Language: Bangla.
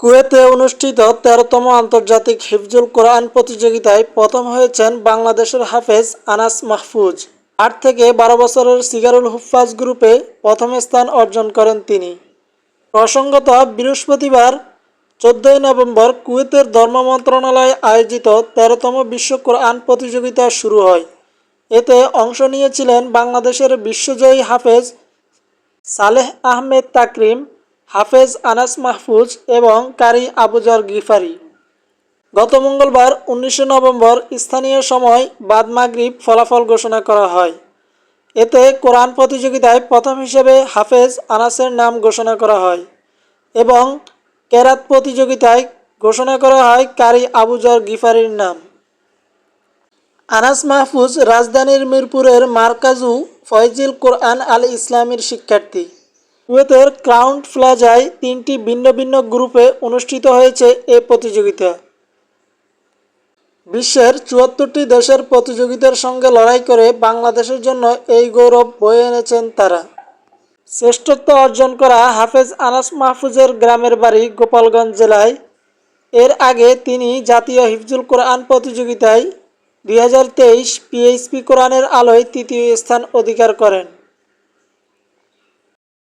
কুয়েতে অনুষ্ঠিত তেরোতম আন্তর্জাতিক হিফজুল কোরআন প্রতিযোগিতায় প্রথম হয়েছেন বাংলাদেশের হাফেজ আনাস মাহফুজ। আট থেকে বারো বছরের সিগারুল হুফাজ গ্রুপে প্রথম স্থান অর্জন করেন তিনি। প্রসঙ্গত, বৃহস্পতিবার, চোদ্দই নভেম্বর কুয়েতের ধর্ম মন্ত্রণালয় আয়োজিত তেরোতম বিশ্ব কোরআন প্রতিযোগিতা শুরু হয়। এতে অংশ নিয়েছিলেন বাংলাদেশের বিশ্বজয়ী হাফেজ সালেহ আহমেদ তাকরিম হাফেজ আনাস মাহফুজ এবং কারি আবুজর গিফারি। গত মঙ্গলবার উনিশে নভেম্বর স্থানীয় সময় বাদ মাগরিব ফলাফল ঘোষণা করা হয়। এতে কোরআন প্রতিযোগিতায় প্রথম হিসেবে হাফেজ আনাসের নাম ঘোষণা করা হয় এবং কেরাত প্রতিযোগিতায় ঘোষণা করা হয় কারি আবুজর গিফারির নাম। আনাস মাহফুজ রাজধানীর মিরপুরের মার্কাজু ফয়জিল কোরআন আল ইসলামীর শিক্ষার্থী। কুয়েতের ক্রাউন প্লাজায় তিনটি ভিন্ন ভিন্ন গ্রুপে অনুষ্ঠিত হয়েছে এ প্রতিযোগিতা। বিশ্বের চুয়াত্তরটি দেশের প্রতিযোগিতার সঙ্গে লড়াই করে বাংলাদেশের জন্য এই গৌরব বয়ে এনেছেন তারা। শ্রেষ্ঠত্ব অর্জন করা হাফেজ আনাস মাহফুজের গ্রামের বাড়ি গোপালগঞ্জ জেলায়। এর আগে তিনি জাতীয় হিফজুল কোরআন প্রতিযোগিতায় দুই হাজার তেইশ পিএইচপি কোরআনের আলোয় তৃতীয় স্থান অধিকার করেন।